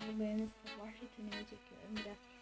Bu benim sabah rutinimi çekiyorum. Biraz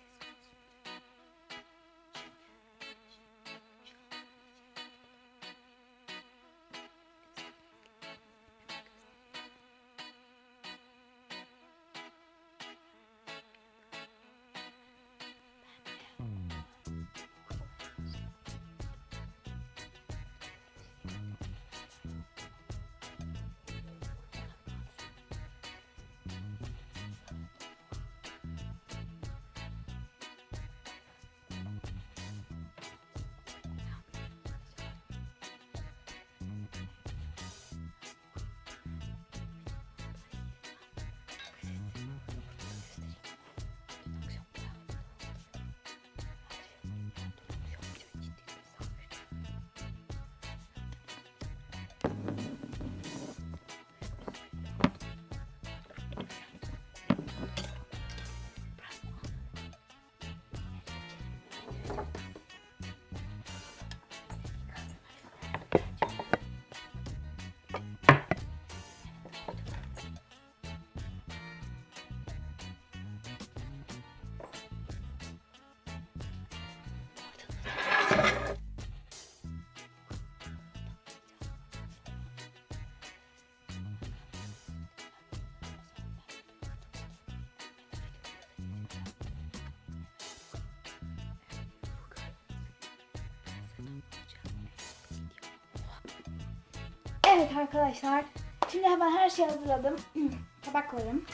Evet arkadaşlar. Şimdi hemen her şeyi hazırladım. Tabaklarım.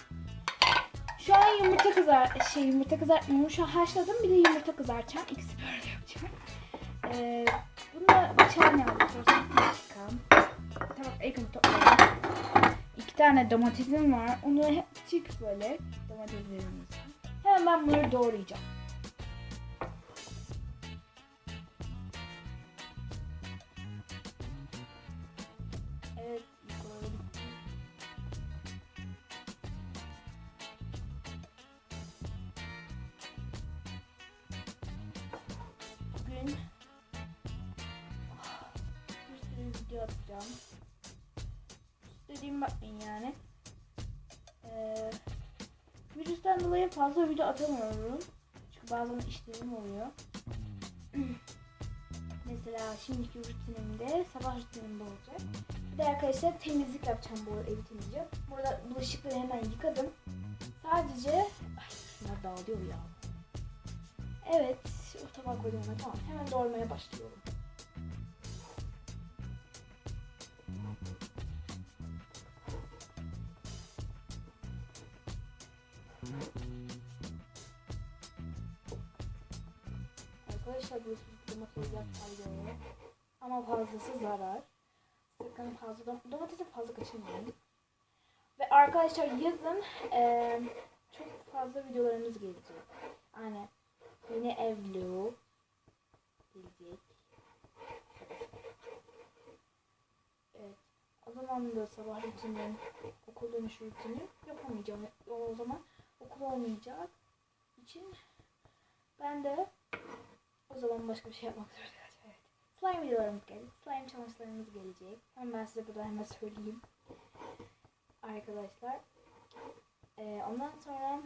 Şu an yumurta kızar şey yumurta kızartmıyorum. Şu haşladım. Bir de yumurta kızartacağım. İkisi böyle yapacağım. Ee, bunu da bıçağını aldım. Tabak önce toplayalım. İki tane domatesim var. Onu hep çık böyle. Domateslerimiz. Hemen ben bunları doğrayacağım. Dolayı fazla video atamıyorum. Çünkü bazen işlerim oluyor. Mesela şimdiki rutinimde sabah rutinim olacak. Bir de arkadaşlar temizlik yapacağım bu evi temizleyeceğim. Burada bulaşıkları hemen yıkadım. Sadece... Ay şunlar dağılıyor ya. Evet. O tabağa koydum hemen. Tamam. Hemen doğramaya başlıyorum. Arkadaşlar bu domatesler faydalı. Ama fazlası zarar. Sakın fazla dom- domatesi fazla kaçırmayın. Ve arkadaşlar yazın eee, çok fazla videolarımız gelecek. Yani yeni evli gelecek. Evet. O zaman da sabah rutinim, okul dönüş rutinim yapamayacağım. O zaman okul olmayacak için ben de o zaman başka bir şey yapmak zorunda kalacağım. Evet. Slime videolarımız gelecek. Slime challenge'larımız gelecek. Hemen ben size burada hemen söyleyeyim. Arkadaşlar. Ee, ondan sonra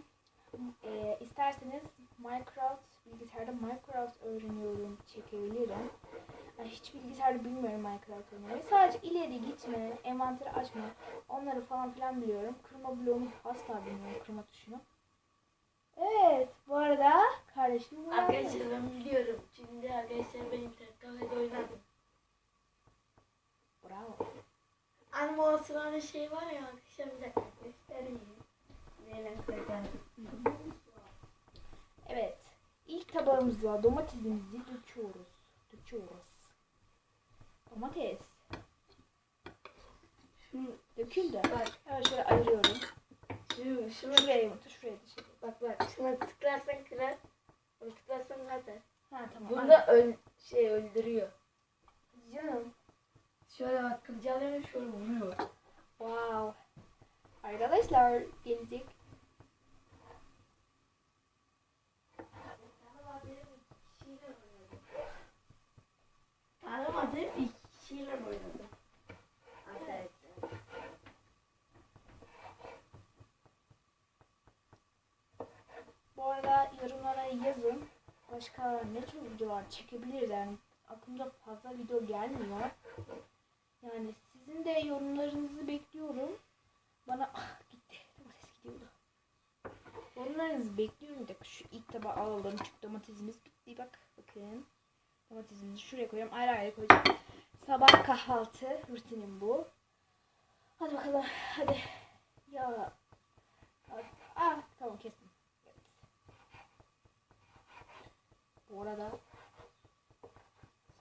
e, isterseniz Minecraft, bilgisayarda Minecraft öğreniyorum, çekebilirim. Yani hiç bilgisayarda bilmiyorum Minecraft oynamayı. Sadece ileri gitme, envanteri açma, onları falan filan biliyorum. Kırma bloğunu asla bilmiyorum, kırma tuşunu. Evet, bu arada bu Arkadaşlar ben biliyorum. Şimdi arkadaşlar benim kafede oynadım. Bravo. Anne o sırada şey var ya arkadaşlar bir dakika göstereyim. Neyle koyacağım. Evet. İlk tabağımıza domatesimizi döküyoruz. Döküyoruz. Domates. Şunu, Döküldü. bak Hemen şöyle ayırıyorum. şunu Şuraya yumurta, şuraya da şey. bak bak şuna tıklarsan kırar. Onu tıklarsan katar. Ha tamam. Bunu da öl, şey öldürüyor. Canım. Şöyle bak kılcalığını şöyle vuruyor. Wow. Arkadaşlar gelecek. Tanımadığım bir kişiyle oynadım. Arkadaşlar. Yani yazın başka ne tür videolar çekebiliriz yani aklımda fazla video gelmiyor. Yani sizin de yorumlarınızı bekliyorum. Bana ah gitti. Domates gidiyordu. Yorumlarınızı bekliyorum. Bir şu ilk tabağı alalım. Çünkü domatesimiz bitti. Bak bakın. Domatesimizi şuraya koyuyorum. Ayrı ayrı koyacağım. Sabah kahvaltı rutinim bu. Hadi bakalım. Hadi. Ya. Ah tamam kestim. Arada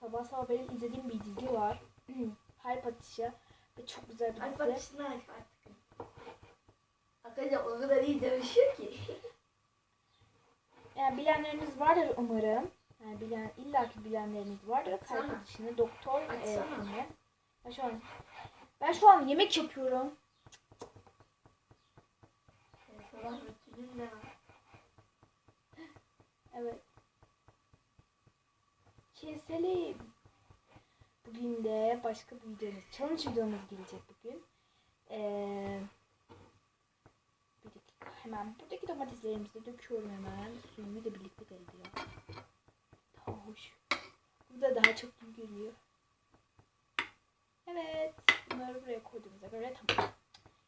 sabah sabah benim izlediğim bir dizi var. Harp Atışı ve çok güzel bir dizi. bak şunu aç artık. Arkadaşlar o kadar iyi dövüşüyor ki. Yani bilenleriniz vardır umarım. Yani bilen illaki bilenleriniz vardır. Açsana. Atışı'nı doktor e, Açsana. filmi. Ben şu an ben şu an yemek yapıyorum. Evet. Keselim. Bugün de başka bir videomuz, challenge videomuz gelecek bugün. Ee, bir dakika hemen buradaki domateslerimizi döküyorum hemen. Suyumu da birlikte geldi ya. Daha hoş. Bu da daha çok iyi geliyor. Evet. Bunları buraya koyduğumuza göre tamam.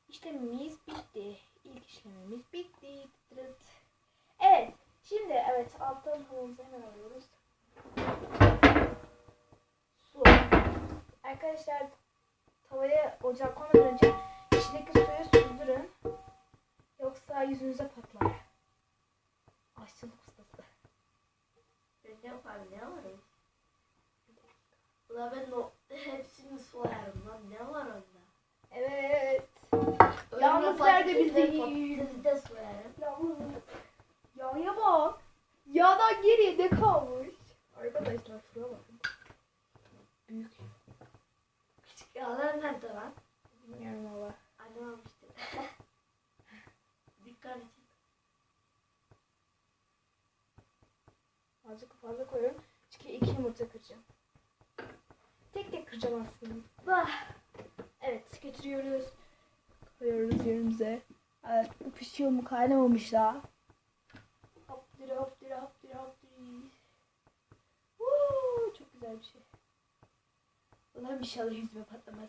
İşlemimiz bitti. İlk işlemimiz bitti. Evet. Şimdi evet alttan havumuzu hemen alıyoruz. Su. Arkadaşlar tavaya ocağa koymadan önce içindeki suyu süzdürün. Yoksa yüzünüze patlar. Aşçılık ustası. Ben ne yaparım ne var o? Ulan ben o hepsini soyarım lan ne var onda? Evet. Yalnız nerede bildiğin? De soyarım. Yalnız yağa bak. Yağdan geriye ne kalmış? Arkadaşlar şuraya bakın. Büyük. Yağlar nerede lan? Bilmiyorum valla. Annem almıştı. Dikkat et. Azıcık fazla koyuyorum. Çünkü iki yumurta kıracağım. Tek tek kıracağım aslında. Ah. Evet getiriyoruz. Koyuyoruz yerimize. Evet bu pişiyor mu kaynamamış daha. Hop diri hop diri hop diri hop diri. Woo, çok güzel bir şey. Ulan inşallah yüzüme patlamaz.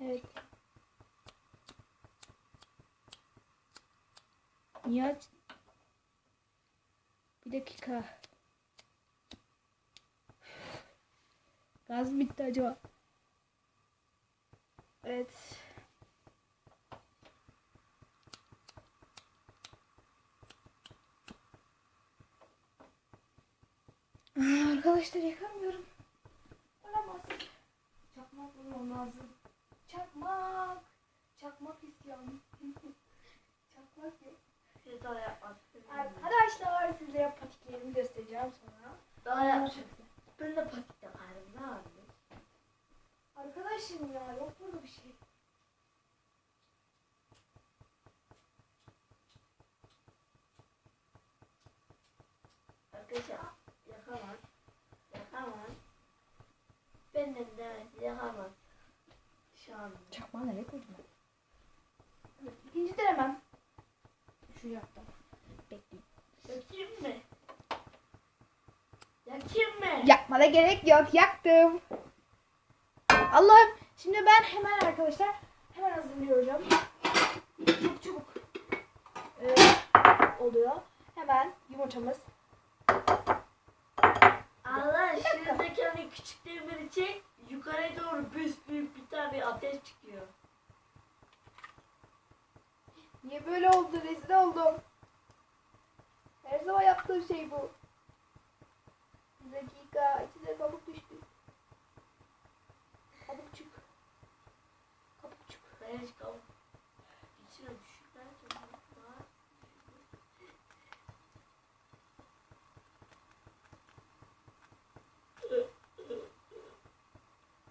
Evet. Niye aç? Bir dakika. Gaz bitti acaba? Evet. Aa, Arkadaşlar yakamıyorum. Olamaz. Çakmak bulmam lazım. Çakmak. Çakmak istiyorum. Çakmak yok. Bir daha yapmaz. Arkadaşlar sizlere patiklerimi göstereceğim sonra. Daha yapmaz. Ben de patik yaparım ne var? Arkadaşım ya yok burada bir şey. Arkadaşlar Benim de yakamaz. Şu an. Çakmağı nereye koydum ben? Evet, ikinci denemem. Şu yaptım. Bekleyin. Yakayım mı? Yakayım mı? Yakmana gerek yok. Yaktım. Allah'ım. Şimdi ben hemen arkadaşlar hemen hazırlıyorum. Çok çabuk. Ee, oluyor. Hemen yumurtamız. Allah şuradaki hani küçük demiri çek. Yukarıya doğru büyük bir tane ateş çıkıyor. Niye böyle oldu? Rezil oldum. Her zaman yaptığım şey bu. Bir dakika. İçine kabuk düştü. Kabukçuk. Kabukçuk. Kaya çıkalım. İçine düşük derken var.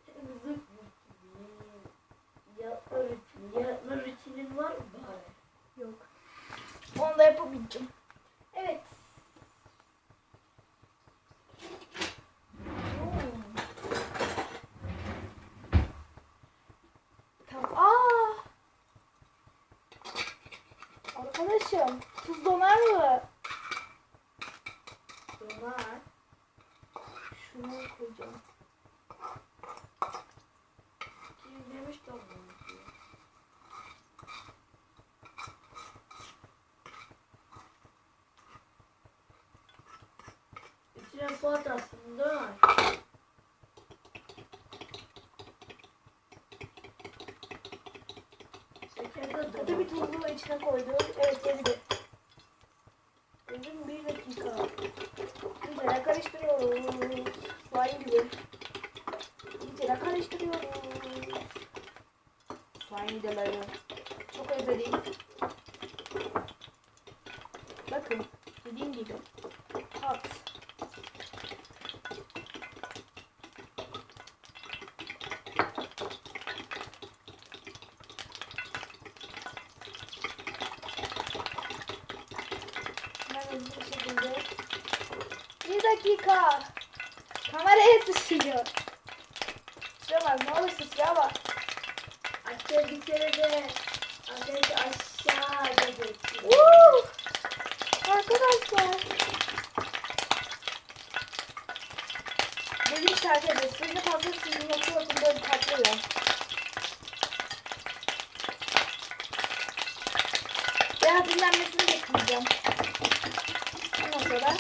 Temizlik rutini. Yatma rutini. Yatma rutinin var mı bari? Yok. Onu da yapabileceğim. Evet. Hmm. Arkadaşım? Tuz donar mı? Donar. Şunu koyacağım. Kim demiş donar. İçine Fuat aslında donar. Şeker de Hadi donar. bir tuzluğu içine koydum. Evet ezdi. Ezdim bir dakika. Güzel karıştırıyoruz. Slime gibi. Güzel karıştırıyoruz. Slime videoları. Çok özledim. Bakın dediğim gibi. Tat. Hemen hızlı bir şekilde. Bir dakika. Kameraya sıçrıyor. Sıçramaz ne olur sıçrama. Aşağı bir kere de ateş aşağı dedi. Woo! Arkadaşlar. Dedim işte arkadaşlar suyunu fazla suyunu bakıyor bakın böyle patlıyor. Biraz dinlenmesini bekleyeceğim. Ondan sonra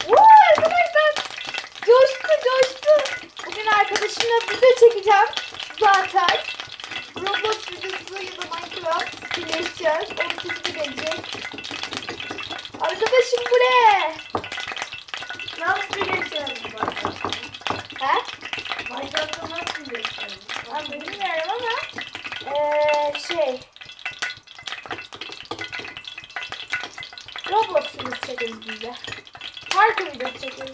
Woo, arkadaşlar coştu coştu. Bugün arkadaşımla video çekeceğim zaten. Roblox videosu ya da Minecraft birleşeceğiz. Onun sesi de gelecek. Arkadaşım bu ne? Nasıl birleşelim Minecraft'ı? He? Minecraft'ı nasıl birleşelim? Ben bilmiyorum ama eee şey Roblox videosu çekeriz biz de. Parkur videosu.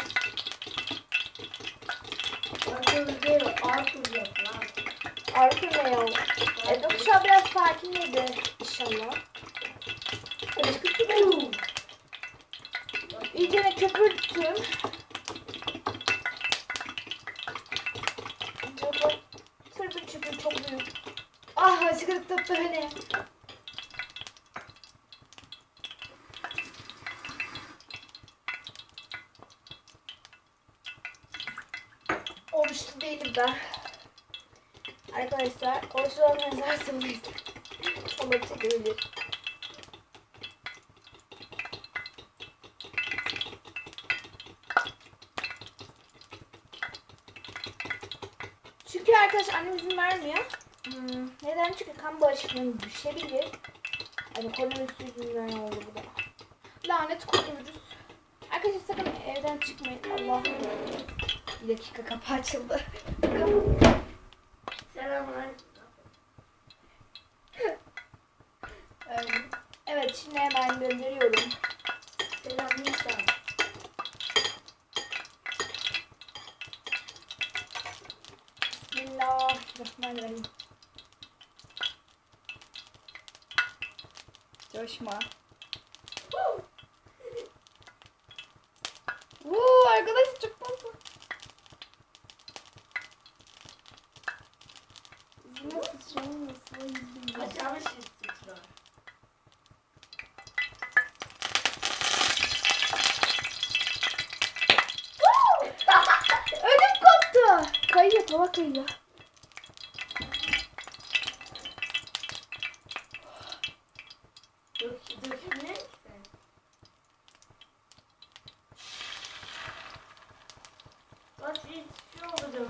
Arthur değil, Arthur yok lan. Arka ne ya? E, Dokuşa biraz sakinledi inşallah. İyice köpürttüm. Kırdım çünkü çok büyük. Ah hıçkırık tuttu beni. Oluştu değilim ben. Arkadaşlar oluşturan yazarsanız ona çekebilir. Çünkü arkadaş annem izin vermiyor. Hmm, neden? Çünkü kan bağışıklığım düşebilir. Hani koronavirüs yüzünden oldu bu da. Lanet koronavirüs. Arkadaşlar sakın evden çıkmayın. Allah Bir dakika kapı açıldı. Selamünaleyküm. Evet. Evet şimdi hemen gönderiyorum. Selam Nisan. Bismillahirrahmanirrahim. Coşma. Uuu arkadaş çok fazla. Yüzüme sıçramasın. Şey sıçrar. Ödüm koptu. Kayıyor tava kayıyor. Dök, ki sen. Bak hiç şey oldu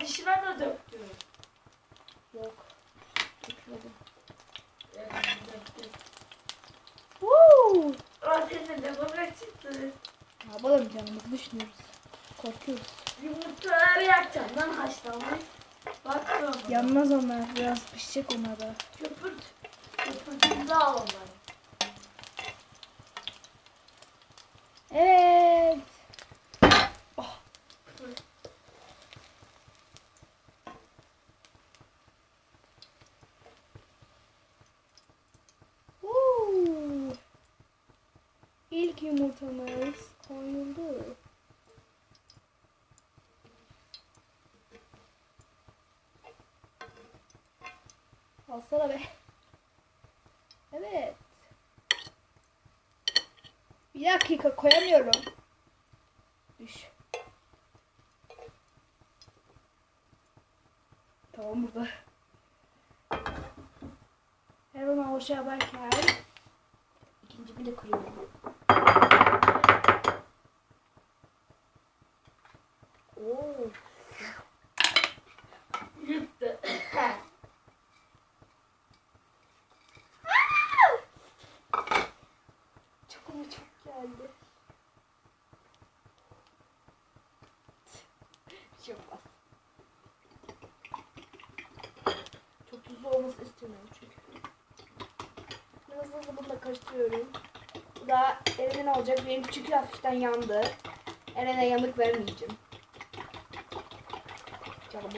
Abi dişime de döktü. Yok. Dökmedim. Evet, döktü. Woo! Aa senin de bana çıktı. Ne yapalım canımızı düşünüyoruz. Korkuyoruz. Yumurtaları yakacağım lan haşlamayı. Bak. Yanmaz onlar. Biraz pişecek onlar da. Köpürt. Köpürtünde al onları. Evet. Woo! İlk yumurtamız koyuldu. Bassana be. Evet. Bir dakika koyamıyorum. Düş. Tamam burada. Hemen o şey yaparken ikinci bir de kırıyorum. Oo. Yıktı. Çok ama çok geldi. Bir şey olmaz. Çok tuzlu olması istemiyorum çünkü. Hızlı hızlı bunu da karıştırıyorum. Bu da Eren'in olacak. Benim çünkü hafiften yandı. Eren'e yanık vermeyeceğim. Canım